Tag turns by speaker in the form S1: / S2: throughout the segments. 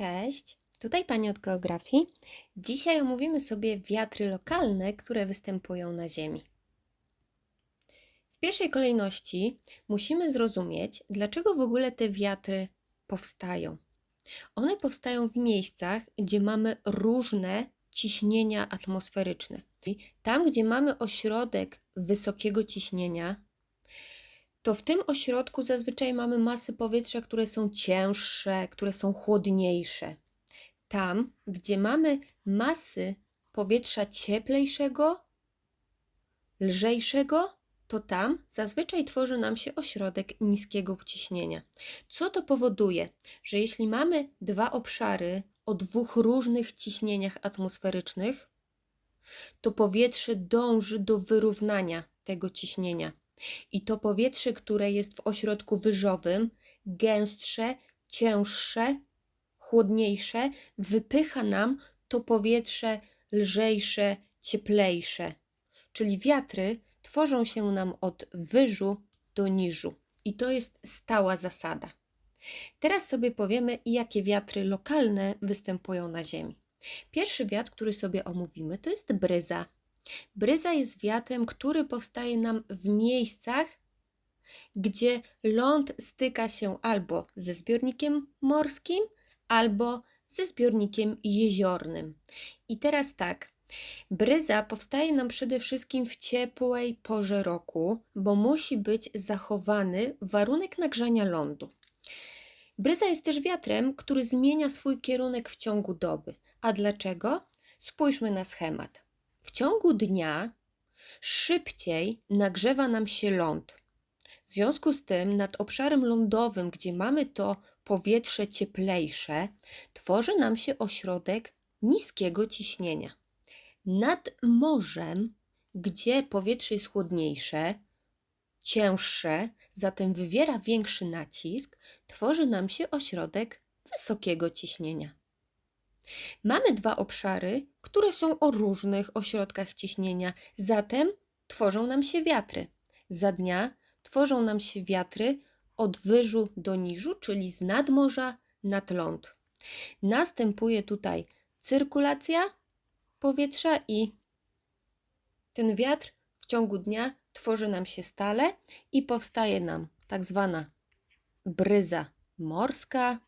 S1: Cześć, tutaj Pani od geografii. Dzisiaj omówimy sobie wiatry lokalne, które występują na Ziemi. W pierwszej kolejności musimy zrozumieć, dlaczego w ogóle te wiatry powstają. One powstają w miejscach, gdzie mamy różne ciśnienia atmosferyczne. Tam, gdzie mamy ośrodek wysokiego ciśnienia, to w tym ośrodku zazwyczaj mamy masy powietrza, które są cięższe, które są chłodniejsze. Tam, gdzie mamy masy powietrza cieplejszego, lżejszego, to tam zazwyczaj tworzy nam się ośrodek niskiego ciśnienia. Co to powoduje? Że jeśli mamy dwa obszary o dwóch różnych ciśnieniach atmosferycznych, to powietrze dąży do wyrównania tego ciśnienia. I to powietrze, które jest w ośrodku wyżowym, gęstsze, cięższe, chłodniejsze, wypycha nam to powietrze lżejsze, cieplejsze. Czyli wiatry tworzą się nam od wyżu do niżu. I to jest stała zasada. Teraz sobie powiemy, jakie wiatry lokalne występują na Ziemi. Pierwszy wiatr, który sobie omówimy, to jest bryza. Bryza jest wiatrem, który powstaje nam w miejscach, gdzie ląd styka się albo ze zbiornikiem morskim, albo ze zbiornikiem jeziornym. I teraz tak. Bryza powstaje nam przede wszystkim w ciepłej porze roku, bo musi być zachowany warunek nagrzania lądu. Bryza jest też wiatrem, który zmienia swój kierunek w ciągu doby. A dlaczego? Spójrzmy na schemat. W ciągu dnia szybciej nagrzewa nam się ląd. W związku z tym, nad obszarem lądowym, gdzie mamy to powietrze cieplejsze, tworzy nam się ośrodek niskiego ciśnienia. Nad morzem, gdzie powietrze jest chłodniejsze, cięższe, zatem wywiera większy nacisk, tworzy nam się ośrodek wysokiego ciśnienia. Mamy dwa obszary, które są o różnych ośrodkach ciśnienia, zatem tworzą nam się wiatry. Za dnia tworzą nam się wiatry od wyżu do niżu, czyli z nadmorza nad ląd. Następuje tutaj cyrkulacja powietrza i ten wiatr w ciągu dnia tworzy nam się stale i powstaje nam tak zwana bryza morska,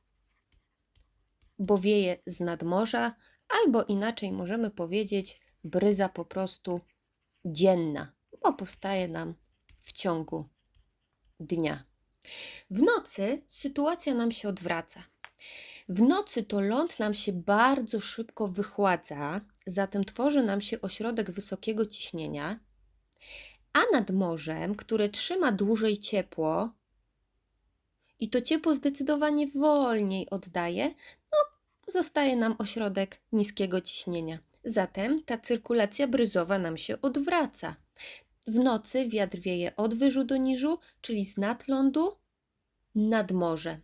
S1: bo wieje z nadmorza, albo inaczej możemy powiedzieć bryza po prostu dzienna, bo powstaje nam w ciągu dnia. W nocy sytuacja nam się odwraca. W nocy to ląd nam się bardzo szybko wychładza, zatem tworzy nam się ośrodek wysokiego ciśnienia, a nad morzem, które trzyma dłużej ciepło, i to ciepło zdecydowanie wolniej oddaje, no, zostaje nam ośrodek niskiego ciśnienia. Zatem ta cyrkulacja bryzowa nam się odwraca. W nocy wiatr wieje od wyżu do niżu, czyli z nad lądu nad morze.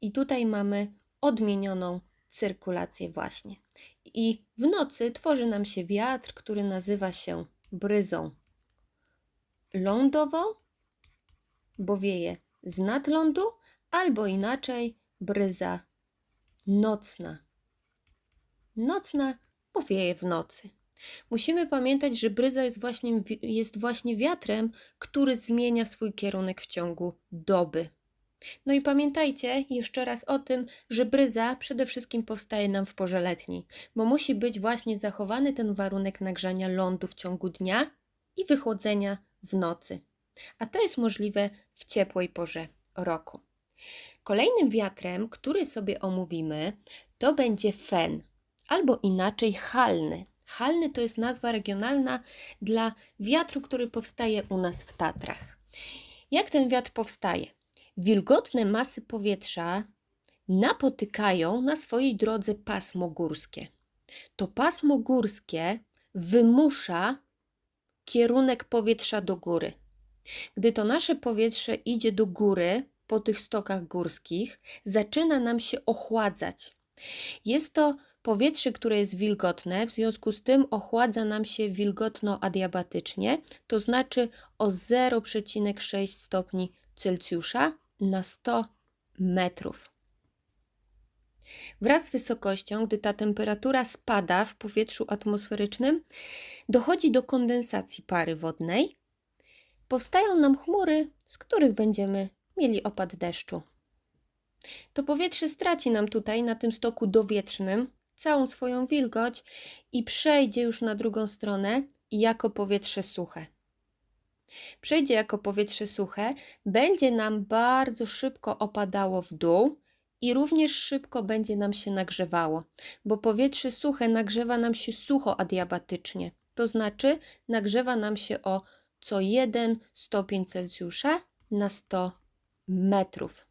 S1: I tutaj mamy odmienioną cyrkulację właśnie. I w nocy tworzy nam się wiatr, który nazywa się bryzą lądową, bo wieje z nad lądu, albo inaczej bryza nocna. Nocna, bo wieje w nocy. Musimy pamiętać, że bryza jest właśnie, jest właśnie wiatrem, który zmienia swój kierunek w ciągu doby. No i pamiętajcie jeszcze raz o tym, że bryza przede wszystkim powstaje nam w porze letniej, bo musi być właśnie zachowany ten warunek nagrzania lądu w ciągu dnia i wychłodzenia w nocy. A to jest możliwe w ciepłej porze roku. Kolejnym wiatrem, który sobie omówimy, to będzie fen, albo inaczej halny. Halny to jest nazwa regionalna dla wiatru, który powstaje u nas w Tatrach. Jak ten wiatr powstaje? Wilgotne masy powietrza napotykają na swojej drodze pasmo górskie. To pasmo górskie wymusza kierunek powietrza do góry. Gdy to nasze powietrze idzie do góry po tych stokach górskich, zaczyna nam się ochładzać. Jest to powietrze, które jest wilgotne, w związku z tym ochładza nam się wilgotno adiabatycznie, to znaczy o 0,6 stopni Celsjusza na 100 metrów. Wraz z wysokością, gdy ta temperatura spada w powietrzu atmosferycznym, dochodzi do kondensacji pary wodnej. Powstają nam chmury, z których będziemy mieli opad deszczu. To powietrze straci nam tutaj, na tym stoku dowietrznym, całą swoją wilgoć i przejdzie już na drugą stronę jako powietrze suche. Przejdzie jako powietrze suche, będzie nam bardzo szybko opadało w dół i również szybko będzie nam się nagrzewało, bo powietrze suche nagrzewa nam się sucho adiabatycznie, to znaczy nagrzewa nam się o co 1 stopień Celsjusza na 100 metrów.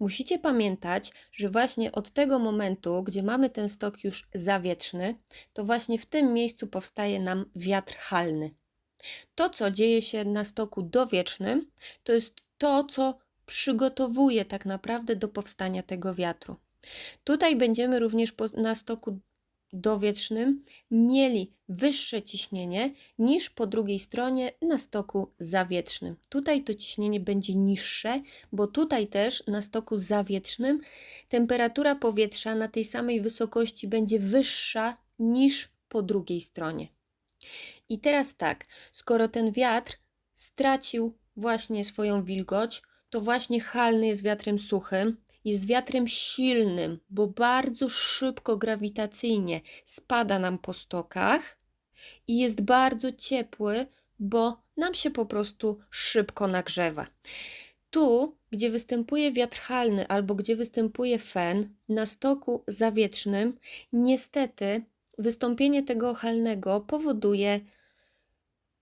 S1: Musicie pamiętać, że właśnie od tego momentu, gdzie mamy ten stok już zawietrzny, to właśnie w tym miejscu powstaje nam wiatr halny. To, co dzieje się na stoku dowiecznym, to jest to, co przygotowuje tak naprawdę do powstania tego wiatru. Tutaj będziemy również na stoku dowietrznym mieli wyższe ciśnienie niż po drugiej stronie na stoku zawietrznym. Tutaj to ciśnienie będzie niższe, bo tutaj też na stoku zawietrznym temperatura powietrza na tej samej wysokości będzie wyższa niż po drugiej stronie. I teraz tak, skoro ten wiatr stracił właśnie swoją wilgoć, to właśnie halny jest wiatrem suchym, jest wiatrem silnym, bo bardzo szybko grawitacyjnie spada nam po stokach i jest bardzo ciepły, bo nam się po prostu szybko nagrzewa. Tu, gdzie występuje wiatr halny albo gdzie występuje fen, na stoku zawietrznym, niestety wystąpienie tego halnego powoduje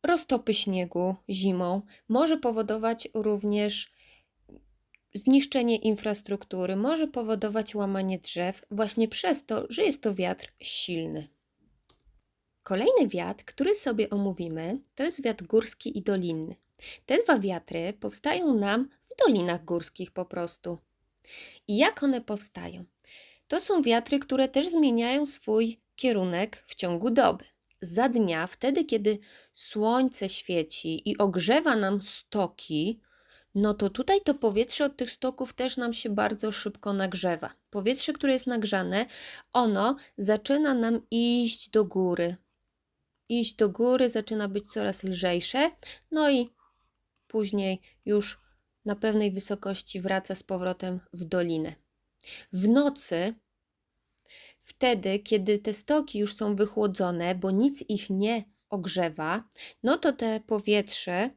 S1: roztopy śniegu zimą, może powodować również zniszczenie infrastruktury, może powodować łamanie drzew, właśnie przez to, że jest to wiatr silny. Kolejny wiatr, który sobie omówimy, to jest wiatr górski i dolinny. Te dwa wiatry powstają nam w dolinach górskich po prostu. I jak one powstają? To są wiatry, które też zmieniają swój kierunek w ciągu doby. Za dnia, wtedy kiedy słońce świeci i ogrzewa nam stoki, no to tutaj to powietrze od tych stoków też nam się bardzo szybko nagrzewa. Powietrze, które jest nagrzane, ono zaczyna nam iść do góry. Iść do góry, zaczyna być coraz lżejsze, no i później już na pewnej wysokości wraca z powrotem w dolinę. W nocy, wtedy, kiedy te stoki już są wychłodzone, bo nic ich nie ogrzewa, no to te powietrze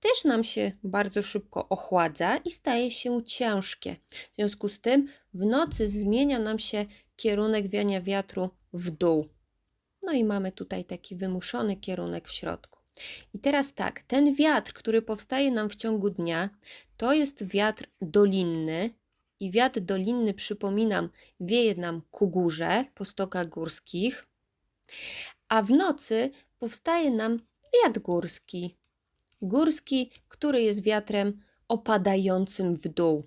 S1: też nam się bardzo szybko ochładza i staje się ciężkie. W związku z tym w nocy zmienia nam się kierunek wiania wiatru w dół. No i mamy tutaj taki wymuszony kierunek w środku. I teraz tak, ten wiatr, który powstaje nam w ciągu dnia, to jest wiatr dolinny. I wiatr dolinny, przypominam, wieje nam ku górze, po stokach górskich, a w nocy powstaje nam wiatr górski, górski, który jest wiatrem opadającym w dół.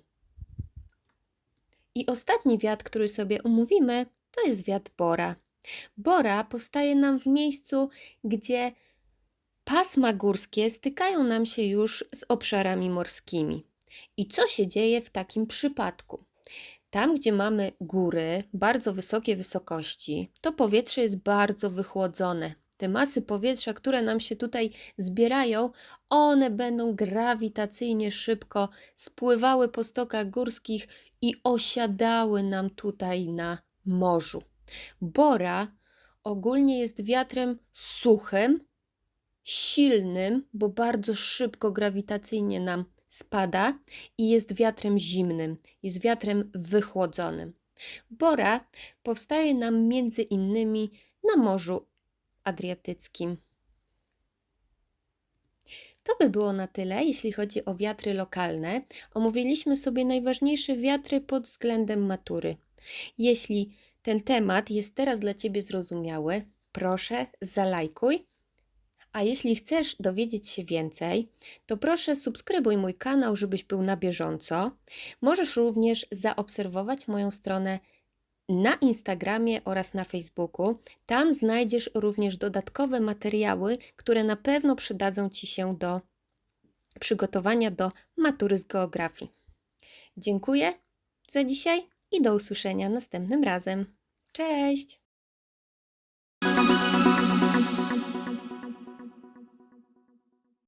S1: I ostatni wiatr, który sobie umówimy, to jest wiatr Bora. Bora powstaje nam w miejscu, gdzie pasma górskie stykają nam się już z obszarami morskimi. I co się dzieje w takim przypadku? Tam, gdzie mamy góry, bardzo wysokie wysokości, to powietrze jest bardzo wychłodzone te masy powietrza, które nam się tutaj zbierają, one będą grawitacyjnie szybko spływały po stokach górskich i osiadały nam tutaj na morzu. Bora ogólnie jest wiatrem suchym, silnym, bo bardzo szybko grawitacyjnie nam spada i jest wiatrem zimnym, jest wiatrem wychłodzonym. Bora powstaje nam między innymi na Morzu Adriatyckim. To by było na tyle, jeśli chodzi o wiatry lokalne. Omówiliśmy sobie najważniejsze wiatry pod względem matury. Jeśli ten temat jest teraz dla Ciebie zrozumiały, proszę zalajkuj. A jeśli chcesz dowiedzieć się więcej, to proszę subskrybuj mój kanał, żebyś był na bieżąco. Możesz również zaobserwować moją stronę na Instagramie oraz na Facebooku. Tam znajdziesz również dodatkowe materiały, które na pewno przydadzą Ci się do przygotowania do matury z geografii. Dziękuję za dzisiaj i do usłyszenia następnym razem. Cześć!